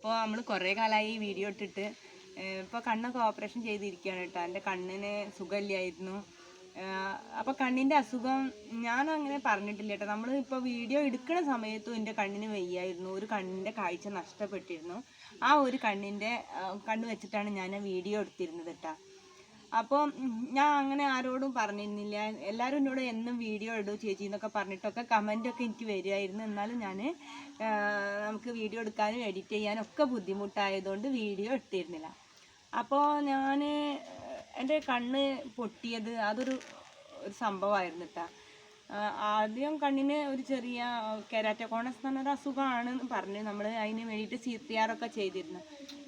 അപ്പോൾ നമ്മൾ കുറേ കാലമായി വീഡിയോ ഇട്ടിട്ട്. ഇപ്പോൾ കണ്ണൊക്കെ ഓപ്പറേഷൻ ചെയ്തിരിക്കുകയാണ് കേട്ടോ. എന്റെ കണ്ണിന് സുഖമില്ലായിരുന്നു. അപ്പോൾ കണ്ണിന്റെ അസുഖം ഞാൻ അങ്ങനെ പറഞ്ഞിട്ടില്ല കേട്ടോ. നമ്മൾ ഇപ്പോൾ വീഡിയോ എടുക്കുന്ന സമയത്തും എന്റെ കണ്ണിന് വയ്യായിരുന്നു. ഒരു കണ്ണിന്റെ കാഴ്ച നഷ്ടപ്പെട്ടിരുന്നു. ആ ഒരു കണ്ണിന്റെ കണ്ണ് വെച്ചിട്ടാണ് ഞാൻ വീഡിയോ എടുത്തിരുന്നത് കേട്ടോ. അപ്പോൾ ഞാൻ അങ്ങനെ ആരോടും പറഞ്ഞിരുന്നില്ല. എല്ലാവരും എന്നോട് എന്നും വീഡിയോ ഇടൂ ചേച്ചി എന്നൊക്കെ പറഞ്ഞിട്ടൊക്കെ കമന്റൊക്കെ എനിക്ക് വരികയായിരുന്നു. എന്നാലും ഞാൻ നമുക്ക് വീഡിയോ എടുക്കാനും എഡിറ്റ് ചെയ്യാനും ഒക്കെ ബുദ്ധിമുട്ടായതുകൊണ്ട് വീഡിയോ എടുത്തിരുന്നില്ല അപ്പോൾ ഞാൻ എന്റെ കണ്ണ് പൊട്ടിയത് അതൊരു ഒരു സംഭവമായിരുന്നു ആദ്യം കണ്ണിന് ഒരു ചെറിയ കെരാറ്റോകോണസ് എന്ന് പറഞ്ഞൊരു അസുഖമാണെന്ന് പറഞ്ഞ് നമ്മൾ അതിന് വേണ്ടിയിട്ട് സി പി ആർ ഒക്കെ ചെയ്തിരുന്നു.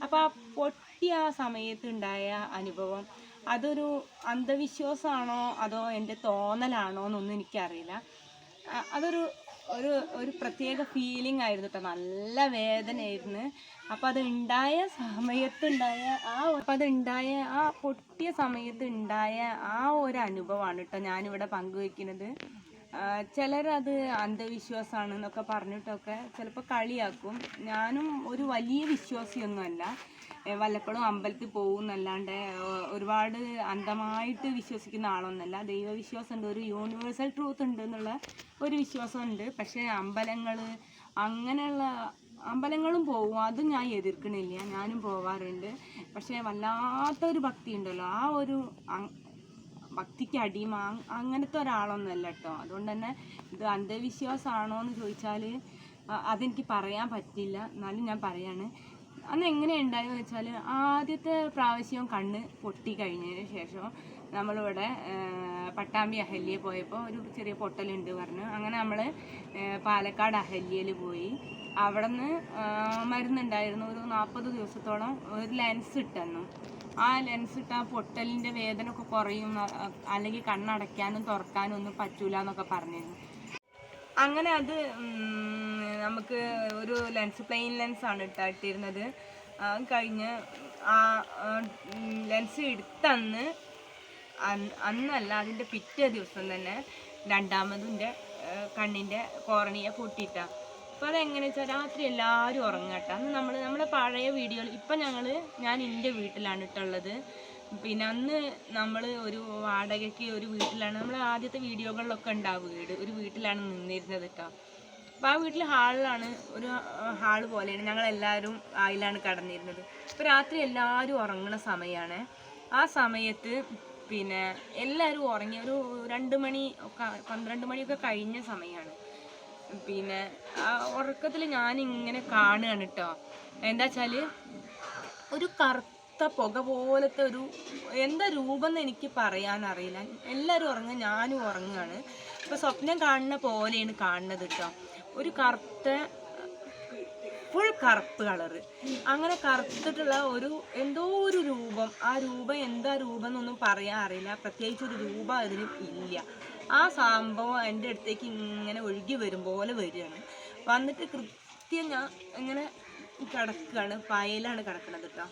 അപ്പോൾ ആ പൊട്ടിയ ആ സമയത്ത് ഉണ്ടായ അനുഭവം അതൊരു അന്ധവിശ്വാസമാണോ അതോ എന്റെ തോന്നലാണോ എന്നൊന്നും എനിക്കറിയില്ല. അതൊരു ഒരു ഒരു പ്രത്യേക ഫീലിംഗ് ആയിരുന്നു കേട്ടോ നല്ല വേദനയായിരുന്നു. അപ്പം അത് ഉണ്ടായ സമയത്തുണ്ടായ ആ അപ്പം അത് ഉണ്ടായ ആ പൊട്ടിയ സമയത്ത് ഉണ്ടായ ആ ഒരു അനുഭവമാണ് കേട്ടോ ഞാനിവിടെ പങ്കുവെക്കുന്നത്. ചിലരത് അന്ധവിശ്വാസമാണ് എന്നൊക്കെ പറഞ്ഞിട്ടൊക്കെ ചിലപ്പോൾ കളിയാക്കും. ഞാനും ഒരു വലിയ വിശ്വാസിയൊന്നുമല്ല. വല്ലപ്പോഴും അമ്പലത്തിൽ പോകും എന്നല്ലാണ്ട് ഒരുപാട് അന്ധമായിട്ട് വിശ്വസിക്കുന്ന ആളൊന്നുമല്ല. ദൈവവിശ്വാസം ഉണ്ട് ഒരു യൂണിവേഴ്സൽ ട്രൂത്ത് ഉണ്ട് എന്നുള്ള ഒരു വിശ്വാസമുണ്ട്. പക്ഷേ അമ്പലങ്ങൾ അങ്ങനെയുള്ള അമ്പലങ്ങളും പോകും അതും ഞാൻ എതിർക്കണില്ല. ഞാനും പോവാറുണ്ട്. പക്ഷേ വല്ലാത്തൊരു ഭക്തി ഉണ്ടല്ലോ ആ ഒരു ഭക്തിക്ക് അടിമ അങ്- അങ്ങനത്തെ ഒരാളൊന്നുമല്ല കേട്ടോ. അതുകൊണ്ട് തന്നെ ഇത് അന്ധവിശ്വാസമാണോ എന്ന് ചോദിച്ചാൽ അതെനിക്ക് പറയാൻ പറ്റില്ല. എന്നാലും ഞാൻ പറയാണ്. അന്ന് എങ്ങനെ ഉണ്ടായെന്ന് വെച്ചാൽ ആദ്യത്തെ പ്രാവശ്യം കണ്ണ് പൊട്ടി കഴിഞ്ഞതിന് ശേഷം നമ്മളിവിടെ പട്ടാമ്പി അഹല്യ പോയപ്പോൾ ഒരു ചെറിയ പൊട്ടലുണ്ട് പറഞ്ഞു. അങ്ങനെ നമ്മൾ പാലക്കാട് അഹല്യയിൽ പോയി. അവിടെ നിന്ന് മരുന്നുണ്ടായിരുന്നു. ഒരു നാൽപ്പത് ദിവസത്തോളം ഒരു ലെൻസ് ഇട്ടെന്നു. ആ ലെൻസ് ഇട്ട് പൊട്ടലിന്റെ വേദന ഒക്കെ കുറയും അല്ലെങ്കിൽ കണ്ണടയ്ക്കാനും തുറക്കാനും ഒന്നും പറ്റൂല എന്നൊക്കെ പറഞ്ഞിരുന്നു. അങ്ങനെ അത് നമുക്ക് ഒരു ലെൻസ് പ്ലെയിൻ ലെൻസ് ആണ് ആ കഴിഞ്ഞ് ആ ലെൻസ് എടുത്തന്ന് അന്ന് അന്നല്ല അതിന്റെ പിറ്റേ ദിവസം തന്നെ രണ്ടാമതിന്റെ കണ്ണിന്റെ കോർണിയ പൊട്ടിയിട്ടാ. അപ്പോൾ അതെങ്ങനെ വെച്ചാൽ രാത്രി എല്ലാവരും ഉറങ്ങട്ടെ. അന്ന് നമ്മൾ നമ്മളെ പഴയ വീഡിയോയിൽ ഇപ്പം ഞങ്ങൾ ഞാൻ എന്റെ വീട്ടിലാണ് ഇട്ടുള്ളത് പിന്നെ അന്ന് നമ്മൾ ഒരു വാടകയ്ക്ക് ഒരു വീട്ടിലാണ് നമ്മൾ ആദ്യത്തെ വീഡിയോകളിലൊക്കെ ഉണ്ടാവും വീട്. ഒരു വീട്ടിലാണ് നിന്നിരുന്നത് കേട്ടോ അപ്പോൾ ആ വീട്ടിൽ ഹാളിലാണ് ഒരു ഹാൾ പോലെയാണ് ഞങ്ങൾ എല്ലാരും അതിലാണ് കടന്നിരുന്നത്. അപ്പോൾ രാത്രി എല്ലാവരും ഉറങ്ങുന്ന സമയമാണ് ആ സമയത്ത് പിന്നെ എല്ലാവരും ഉറങ്ങി ഒരു രണ്ട് മണി ഒക്കെ പന്ത്രണ്ട് മണിയൊക്കെ കഴിഞ്ഞ സമയമാണ് പിന്നെ ആ ഉറക്കത്തിൽ ഇങ്ങനെ കാണുകയാണ് കേട്ടോ എന്താ വെച്ചാൽ ഒരു കറുത്ത പുക പോലത്തെ ഒരു എന്താ രൂപം എന്ന് എനിക്ക് പറയാനറിയില്ല. എല്ലാവരും ഉറങ്ങുക ഞാനും ഉറങ്ങുകയാണ്. ഇപ്പൊ സ്വപ്നം കാണുന്ന പോലെയാണ് കാണുന്നത് കേട്ടോ ഒരു കറുത്ത ഫുൾ കറുപ്പ് കളറ്. അങ്ങനെ കറുത്തിട്ടുള്ള ഒരു എന്തോ ഒരു രൂപം. ആ രൂപം എന്താ രൂപം എന്നൊന്നും പറയാൻ അറിയില്ല. പ്രത്യേകിച്ച് ഒരു രൂപം അതിന് ഇല്ല. ആ സംഭവം എന്റെ അടുത്തേക്ക് ഇങ്ങനെ ഒഴുകി വരും പോലെ വരികയാണ്. വന്നിട്ട് കൃത്യം ഞാൻ ഇങ്ങനെ കിടക്കുകയാണ്. പയലാണ് കിടക്കണത് കേട്ടോ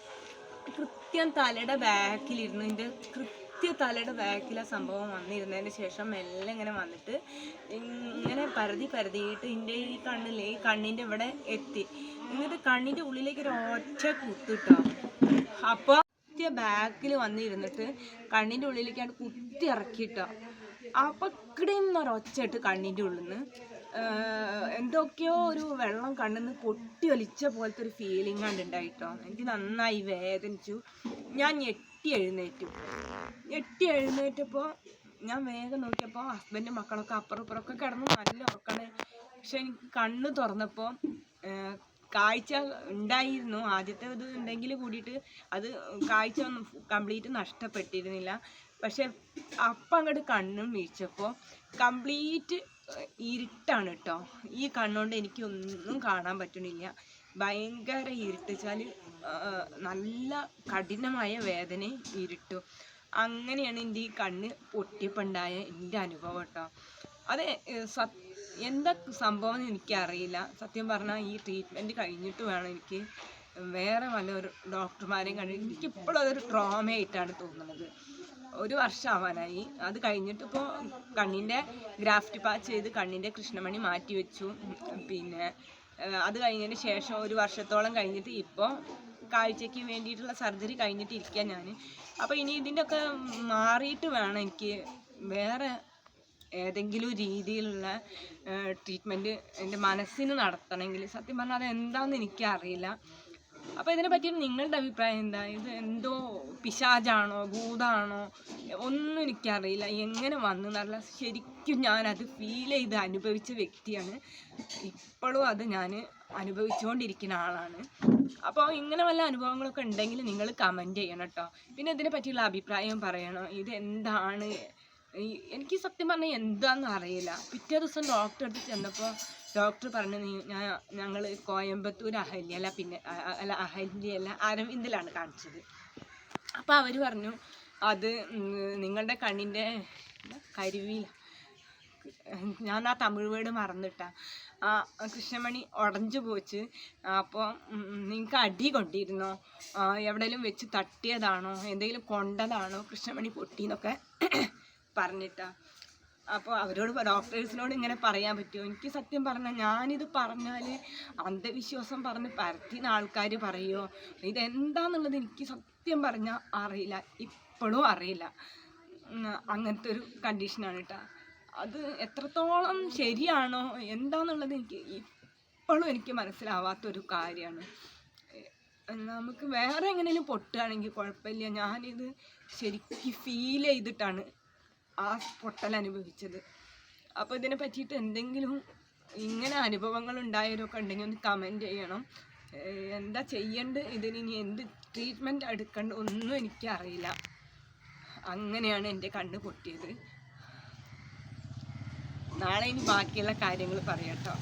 കൃത്യം തലയുടെ ബാക്കിലിരുന്നു എന്റെ കൃത്യ തലയുടെ ബാക്കിൽ ആ സംഭവം വന്നിരുന്നതിന് ശേഷം മെല്ലെ ഇങ്ങനെ വന്നിട്ട് ഇങ്ങനെ പരതി പരതിയിട്ട് എന്റെ ഈ കണ്ണിലേ കണ്ണിന്റെ ഇവിടെ എത്തി. എന്നിട്ട് കണ്ണിന്റെ ഉള്ളിലേക്ക് ഒരു ഒറ്റ കുത്തിട്ടോ അപ്പോൾ ബാക്കിൽ വന്നിരുന്നിട്ട് കണ്ണിന്റെ ഉള്ളിലേക്ക് ഉള്ളിലേക്കാണ് കുത്തി ഇറക്കിയിട്ടോ അപ്പൊ ഒരൊച്ചയിട്ട് കണ്ണിന്റെ ഉള്ളിൽ നിന്ന് എന്തൊക്കെയോ ഒരു വെള്ളം കണ്ണിന്ന് പൊട്ടി ഒലിച്ച പോലത്തെ ഒരു ഫീലിംഗ് ആണ് ഉണ്ടായിട്ടോ. എനിക്ക് നന്നായി വേദനിച്ചു. ഞാൻ ഞെട്ടി എഴുന്നേറ്റു. ഞെട്ടി എഴുന്നേറ്റപ്പോൾ ഞാൻ വേഗം നോക്കിയപ്പോൾ ഹസ്ബൻഡും മക്കളൊക്കെ അപ്പുറം ഇപ്പുറമൊക്കെ കിടന്ന് നല്ല ഉറക്കണേ പക്ഷെ എനിക്ക് കണ്ണ് തുറന്നപ്പോൾ കാഴ്ച ഉണ്ടായിരുന്നു. ആദ്യത്തെ ഇത് ഉണ്ടെങ്കിൽ കൂടിയിട്ട് അത് കാഴ്ച ഒന്നും കംപ്ലീറ്റ് നഷ്ടപ്പെട്ടിരുന്നില്ല. പക്ഷെ അപ്പം അങ്ങോട്ട് കണ്ണും വീഴ്ചപ്പോൾ കംപ്ലീറ്റ് ഇരുട്ടാണ് കേട്ടോ ഈ കണ്ണുകൊണ്ട് എനിക്ക് ഒന്നും കാണാൻ പറ്റണില്ല. ഭയങ്കര ഇരുട്ടിച്ചാൽ നല്ല കഠിനമായ വേദന ഇരുട്ടു. അങ്ങനെയാണ് എന്റെ ഈ കണ്ണ് പൊട്ടിപ്പുണ്ടായ എന്റെ അനുഭവം കേട്ടോ അത് സത് എന്താ സംഭവം എന്ന് എനിക്കറിയില്ല. സത്യം പറഞ്ഞാൽ ഈ ട്രീറ്റ്മെന്റ് കഴിഞ്ഞിട്ട് വേണം എനിക്ക് വേറെ വല്ല ഒരു ഡോക്ടർമാരെയും കണ്ടു എനിക്കിപ്പോഴും അതൊരു ട്രോമയായിട്ടാണ് തോന്നുന്നത്. ഒരു വർഷം ആവാനായി അത് കഴിഞ്ഞിട്ട് ഇപ്പോൾ കണ്ണിന്റെ ഗ്രാഫ്റ്റ് പാച്ച് ചെയ്ത് കണ്ണിന്റെ കൃഷ്ണമണി മാറ്റി വെച്ചു. പിന്നെ അത് കഴിഞ്ഞതിന് ശേഷം ഒരു വർഷത്തോളം കഴിഞ്ഞിട്ട് ഇപ്പോൾ കാഴ്ചയ്ക്ക് വേണ്ടിയിട്ടുള്ള സർജറി കഴിഞ്ഞിട്ട് ഇരിക്കുക ഞാൻ അപ്പോൾ ഇനി ഇതിന്റെ ഒക്കെ മാറിയിട്ട് വേണം എനിക്ക് വേറെ ഏതെങ്കിലും രീതിയിലുള്ള ട്രീറ്റ്മെന്റ് എന്റെ മനസ്സിന് നടത്തണമെങ്കിൽ. സത്യം പറഞ്ഞാൽ അത് എന്താണെന്ന് എനിക്കറിയില്ല. അപ്പോൾ ഇതിനെ പറ്റി നിങ്ങളുടെ അഭിപ്രായം എന്താ? ഇത് എന്തോ പിശാചാണോ ഭൂതാണോ ഒന്നും എനിക്കറിയില്ല. എങ്ങനെ വന്നു എന്നല്ല ശരിക്കും ഞാനത് ഫീൽ ചെയ്ത് അനുഭവിച്ച വ്യക്തിയാണ്. ഇപ്പോഴും അത് ഞാൻ അനുഭവിച്ചുകൊണ്ടിരിക്കുന്ന ആളാണ്. അപ്പോൾ ഇങ്ങനെ വല്ല അനുഭവങ്ങളൊക്കെ ഉണ്ടെങ്കിൽ നിങ്ങൾ കമന്റ് ചെയ്യണം കേട്ടോ. പിന്നെ ഇതിനെ പറ്റിയുള്ള അഭിപ്രായം പറയണം. ഇത് എന്താണ്? എനിക്ക് സത്യം പറഞ്ഞാൽ എന്താണെന്ന് അറിയില്ല. പിറ്റേ ദിവസം ഡോക്ടറെ അടുത്ത് ചെന്നപ്പോൾ ഡോക്ടർ പറഞ്ഞു ഞാൻ ഞങ്ങൾ കോയമ്പത്തൂർ അഹല്യല്ല പിന്നെ അല്ല അഹല്യ അല്ല അരവിന്ദിലാണ് കാണിച്ചത്. അപ്പോൾ അവർ പറഞ്ഞു അത് നിങ്ങളുടെ കണ്ണിന്റെ കരുവിയില ഞാൻ ആ തമിഴ് വേർഡ് മറന്നിട്ടാ. ആ കൃഷ്ണമണി ഉടഞ്ഞു പോച്ച്. അപ്പോൾ നിങ്ങൾക്ക് അടി കൊണ്ടിരുന്നോ? എവിടെയെങ്കിലും വെച്ച് തട്ടിയതാണോ? എന്തെങ്കിലും കൊണ്ടതാണോ? കൃഷ്ണമണി പൊട്ടിന്നൊക്കെ പറഞ്ഞിട്ടാ. അപ്പോൾ അവരോട് ഡോക്ടേഴ്സിനോട് ഇങ്ങനെ പറയാൻ പറ്റുമോ? എനിക്ക് സത്യം പറഞ്ഞാൽ ഞാനിത് പറഞ്ഞാൽ അന്ധവിശ്വാസം പറഞ്ഞ് പരത്തിന ആൾക്കാർ പറയുമോ ഇതെന്താന്നുള്ളത് എനിക്ക് സത്യം പറഞ്ഞാൽ അറിയില്ല. ഇപ്പോഴും അറിയില്ല. അങ്ങനത്തെ ഒരു കണ്ടീഷനാണ് കേട്ടോ അത് എത്രത്തോളം ശരിയാണോ എന്താന്നുള്ളത് എനിക്ക് ഇപ്പോഴും എനിക്ക് മനസ്സിലാവാത്തൊരു കാര്യമാണ് നമുക്ക് വേറെ എങ്ങനെയും പൊട്ടുകയാണെങ്കിൽ കുഴപ്പമില്ല ഞാനിത് ശരിക്കും ഫീൽ ചെയ്തിട്ടാണ് ആ പൊട്ടൽ അനുഭവിച്ചത്. അപ്പോൾ ഇതിനെ പറ്റിയിട്ട് എന്തെങ്കിലും ഇങ്ങനെ അനുഭവങ്ങൾ ഉണ്ടായവരൊക്കെ ഉണ്ടെങ്കിൽ ഒന്ന് കമന്റ് ചെയ്യണം. എന്താ ചെയ്യേണ്ടത്? ഇതിന് ഇനി എന്ത് ട്രീറ്റ്മെന്റ് എടുക്കേണ്ട ഒന്നും എനിക്കറിയില്ല. അങ്ങനെയാണ് എന്റെ കണ്ണ് പൊട്ടിയത്. നാളെ ഇനി ബാക്കിയുള്ള കാര്യങ്ങൾ പറയാം കേട്ടോ.